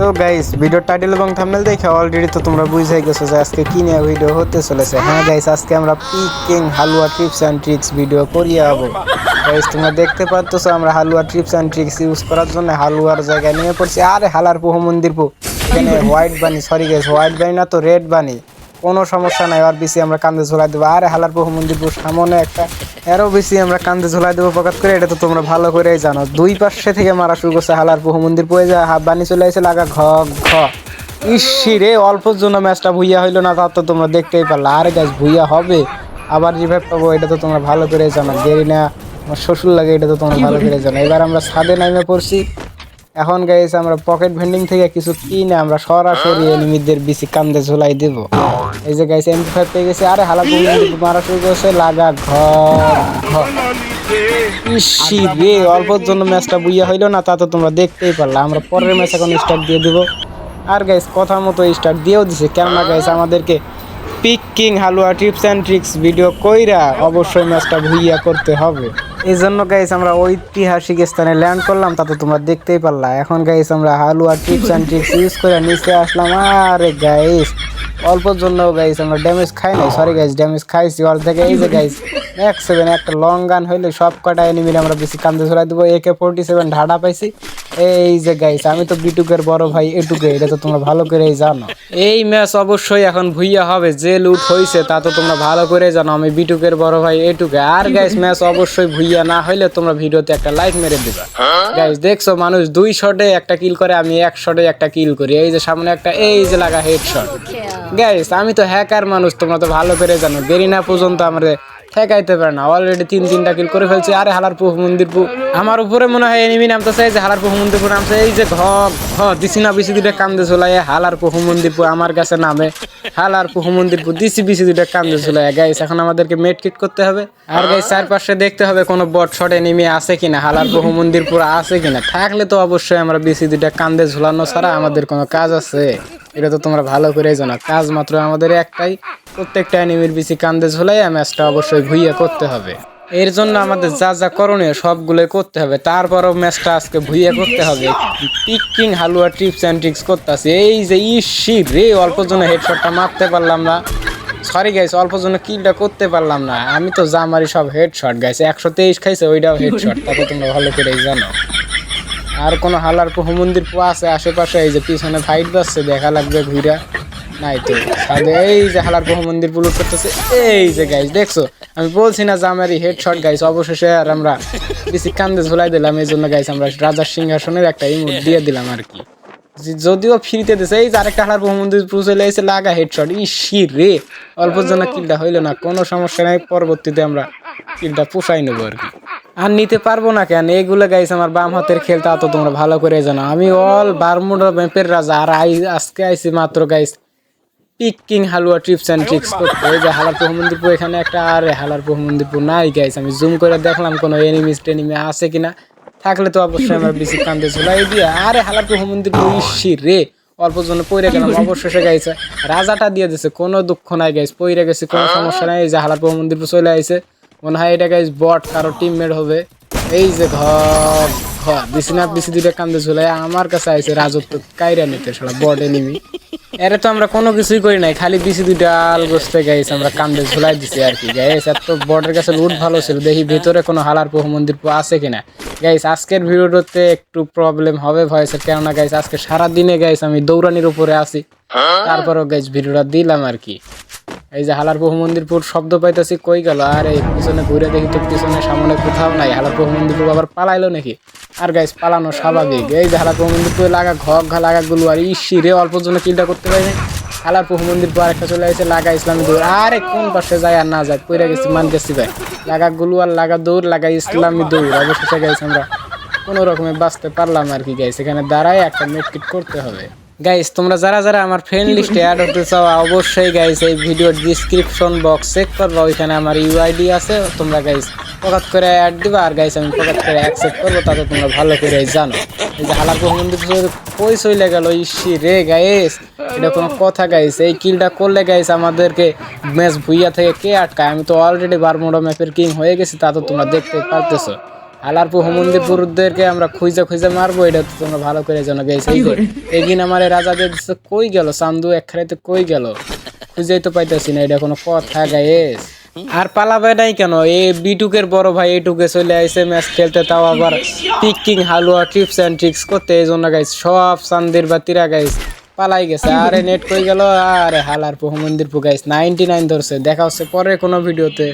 তো guys video title এবং thumbnail দেখে অলরেডি তো তোমরা বুঝে গেছো যে আজকে কি নিয়ে ভিডিও হতে চলেছে। হ্যাঁ গাইস আজকে আমরা পিকিং হালুয়া টিপস অ্যান্ড ট্রিক্স ভিডিও করিয়ে হব গাইস তোমরা দেখতে পারতেছো আমরা হালুয়া টিপস অ্যান্ড ট্রিক্স ইউজ করার জন্য হালুয়ার জায়গায় নিয়ে পড়ছি। আরে হালার পোহ মন্দির পো। এখানে white bunny sorry guys white bunny না তো রেড বানি কোনো সমস্যা নাই আর বেশি আমরা কান্দে ঝোলাই দেবো। আরে হালার বহু মন্দির সামনে একটা এরও বেশি আমরা কান্দে ঝোলাই দেবো প্রকাশ করে এটা তো তোমরা ভালো করেই জানো। দুই পাশে থেকে মারা শুরু করছে হালার বহু মন্দির পড়ে যায় হাফ বানি চলে আসে লাগা ঘ ঘ। ইসি রে অল্পর জন্য ম্যাচটা ভুইয়া হইল না তার তো তোমরা দেখতেই পারলা। আরে গাছ ভুইয়া হবে আবার রিভাইভ পাবো এটা তো তোমরা ভালো করে জানো। দেরি না আমার শ্বশুর লাগে এটা তো তোমরা ভালো করে জানো। এবার আমরা ছাদে নামে পড়ছি। এখন গাইস আমরা পকেট ভেন্ডিং থেকে কিছু কিনে আমরা সরাসরি এনিমিদের বেশি কান্দে ঝোলাই দেব। এই যে গাইস এমপি ফাইভ পেয়ে গেছে। আরে হালা মারা শুরু করছে লাগা ঘর ঘর। ইসি রে অল্পর জন্য ম্যাচটা বুইয়া হইল না তা তো তোমরা দেখতেই পারলা। আমরা পরের ম্যাচ এখন স্টার্ট দিয়ে দেবো। আর গাইস কথা মতো স্টার্ট দিয়েও দিছে। কেননা গাইস আমাদেরকে পিক কিং হালুয়া টিপস অ্যান্ড ট্রিক্স ভিডিও কইরা অবশ্যই ম্যাচটা ভুইয়া করতে হবে। এই জন্য গাইস আমরা ঐতিহাসিক স্থানে ল্যান্ড করলাম, তাতে তোমরা দেখতেই পারলা। এখন গাইস আমরা হালুয়া টিপস অ্যান্ড ট্রিক্স ইউজ করে নিচে আসলাম। আরে গাইস অল্পর জন্য গাইস আমরা ড্যামেজ খাই নাই। সরি গাইস ড্যামেজ খাইছি। ওর থেকে এই যে গাইস এক সেভেন একটা লং গান হইলে সব কটা এনিমিলে আমরা বেশি কান্দে ছড়াই দেবো। একে ফোরটি সেভেন ঢাডা পাইছি। এই যে গাইস আমি তো বিটুকের বড় ভাই এটুকে এটা তো তোমরা ভালো করেই জানো। এই ম্যাচ অবশ্যই এখন ভুইয়া হবে, যে লুট হইছে তা তো তোমরা ভালো করে জানো, আমি বিটুকের বড় ভাই এটুকে আর গাইস ম্যাচ অবশ্যই ভুইয়া না হইলে তোমরা ভিডিওতে একটা লাইক মেরে দিবা। গাইস দেখছ মানুষ দুই শটে একটা কিল করে, আমি এক শটে একটা কিল করি। এই যে সামনে একটা, এই যে লাগা হেড শট গাইস আমি তো হ্যাকার মানুষ, তোমরা তো ভালো করে জানো। দেরি না পর্যন্ত আমাদের ঠেকাইতে পারে না। অলরেডি তিন তিনটা কিল করে ফেলছি। আরে হালার পুহ মন্দিরপু আমার উপরে মনে হয় এনিমি নামতেছে, এই যে হালার পুহ মন্দিরপুর নামছে, এই যে ঘ ঘ, দিছি না বেশি দুটা কান্দে চলাই হালার পুহ মন্দিরপু আমার কাছে নামে। হালার পুহ মন্দিরপু দিছি বেশি দুটা কান্দে চলাই গাইস এখন আমাদেরকে মেট কিট করতে হবে। আর গাইস চারপাশে দেখতে হবে কোনো বট শট এনিমি আছে কিনা হালার পুহ মন্দিরপুর আছে কিনা। থাকলে তো অবশ্যই আমরা বেশি দুটা কান্দে ঝুলানো ছাড়া আমাদের কোনো কাজ আছে। এটা তো তোমরা ভালো করে জানো। কাজ মাত্র আমাদের একটাই। প্রত্যেকটা এনিমির বেশি কান্দে ঝোলাই ম্যাচটা অবশ্যই ভুইয়া করতে হবে। এর জন্য আমাদের যা যা করণীয় সবগুলোই করতে হবে। তারপরও ম্যাচটা আজকে ভুইয়া করতে হবে। পিকিং হালুয়া ট্রিপস অ্যান্ড ট্রিক্স করতে আছে এই যে ইসি রে, অল্প জন্য হেডশটটা মারতে পারলাম না। সরি গাইস অল্প জন্য কিলটা করতে পারলাম না। আমি তো যা মারি সব হেডশট গাইছে একশো তেইশ খাইছে, ওইটাও হেডশট। তাতে তোমরা ভালো করেই জানো। আর কোনো হালার মন্দির পো আছে আশেপাশে, এই যে পিছনে ফাইট বাজছে, দেখা লাগবে ঘুরা নাই তো, সাদে এই যে হালার পুহ মন্দির পুলুট করতেছে, এই যে গাইস দেখছ? আমি বলছি না যে আমার হেড শট গাইস অবশেষে আর আমরা বেশি কান্দে ঝুলাই দিলাম, এই জন্য গাইস আমরা রাজার সিংহাসনের একটা ইমোট দিয়ে দিলাম আর কি। যদিও ফ্রিতে দিছে, এই যে আরেকটা হালার পুহ মন্দির পুরো চলে এসে লাগা হেডশট ইসি রে অল্প জন্য কিলটা হইল না, কোনো সমস্যা নাই, পরবর্তীতে আমরা কিলটা পোষাই নেব আর কি। আর নিতে পারব না কেন? এগুলো গাইছে আমার বাম হাতের খেল, তা তো তোমরা ভালো করে জানো। আমি অল বারমুডা ম্যাপের রাজা, আর আই আজকে আইছি মাত্র গাইস পিক হালুয়া ট্রিপস অ্যান্ড ট্রিক্স করতে। এই যে হালার প্রহমন্দিরপুর এখানে একটা, আরে হালার প্রহমন্দিরপুর নাই গাইস আমি জুম করে দেখলাম কোনো এনিমিস টেনিমি আছে কিনা। থাকলে তো অবশ্যই আমার বেশি কান্দে ঝুলাই দিয়ে। আরে হালার প্রহমন্দিরপুর ইসি রে, অল্প জন্য পইরে গেলাম, অবশেষে গাইছে রাজাটা দিয়ে দিছে, কোনো দুঃখ নাই গাইস পইরে গেছে, কোনো সমস্যা নাই। এই যে হালার প্রহমন্দিরপুর চলে আইছে। মনে হয় এটা গাইস বট কারও টিমমেট হবে। এই যে ঘর ঘর। না বেশি কান্দে ঝুলাই আমার কাছে আইছে রাজত্ব কাইরা নিতে সারা বট এনিমি এরে তো আমরা কোনো কিছুই করি নাই খালি বিসি দুইটা আল গোস্তে গাইছে আমরা কান্দে ঝুলাই দিছি আর কি। গাইস এত বর্ডের কাছে লুট ভালো ছিল দেখি ভেতরে কোনো হালার পোহ মন্দির পো আছে কিনা। গাইস আজকের ভিডিওতে একটু প্রবলেম হবে ভয়েসের কেননা গাইস আজকে সারা দিনে গাইস আমি দৌড়ানির উপরে আছি। তারপরও গাইস ভিডিওটা দিলাম আর কি। এই যে হালার বহু মন্দিরপুর শব্দ পাইতেছি, কই গেল? আর এই পিছনে ঘুরে দেখি তো পিছনে সামনে কোথাও নাই। হালার বহু মন্দিরপুর আবার পালাইলো নাকি? আর গাইস পালানো স্বাভাবিক। এই যে হালার বহু মন্দিরপুর লাগা ঘর ঘা, লাগা গুলো, আর ইসি রে, অল্প জন্য কিলটা করতে পারিনি। হালার বহু মন্দিরপুর আরেকটা চলে আসে লাগা ইসলামী দৌড় আরে, কোন পাশে যায় আর না যায়? পইরা গেছি মান গেছি ভাই। লাগা গুলু আর লাগা দৌড় লাগা ইসলামী দৌড় অবশেষে গাইছি আমরা কোনো রকমে বাঁচতে পারলাম আর কি গাইস এখানে দাঁড়ায় একটা মেটকিট করতে হবে। গাইস তোমরা যারা যারা আমার ফ্রেন্ড লিস্টে অ্যাড হতে চাও, অবশ্যই গাইস এই ভিডিওর ডিসক্রিপশন বক্স চেক করব। ওইখানে আমার ইউআইডি আছে। তোমরা গাইস পকাত করে অ্যাড দিবা। আর গাইস আমি পকাত করে অ্যাকসেপ্ট করব, তাতে তোমরা ভালো করে জানো। এই যে হালার মন্দির কই চলে গেল? ইসি রে গাইস এটা কোনো কথা গাইস এই কিলটা করলে গাইস আমাদেরকে ম্যাচ ভুইয়া থেকে কে আটকায়? আমি তো অলরেডি বারমুডা ম্যাপের কিং হয়ে গেছি, তা তো তোমরা দেখতে পারতেছো। হালার হুমন্দির পুরুষদেরকে আমরা খুঁজে খুঁজে মারবো, এটা তো তোমরা ভালো করে জানো আমার রাজা কই গেল চান্দু এক খাইতে কই গেল? খুঁজেই তো পাইতেছি না, এটা কোনো কথা গায়েস আর পালাবে নাই কেন? এ বিটুকের বড় ভাই এটুকে চলে আইসে ম্যাচ খেলতে, তাও আবার পিকিং হালুয়া টিপস অ্যান্ড ট্রিক্স করতে এই জন্য গাইস সব চান্দির বা তিরা গাইস পালাই গেছে। আরে নেট কই গেল? আরে হালার পু মন্দির পু গাইস নাইনটি নাইন ধরছে। দেখা হচ্ছে পরে কোনো ভিডিওতে।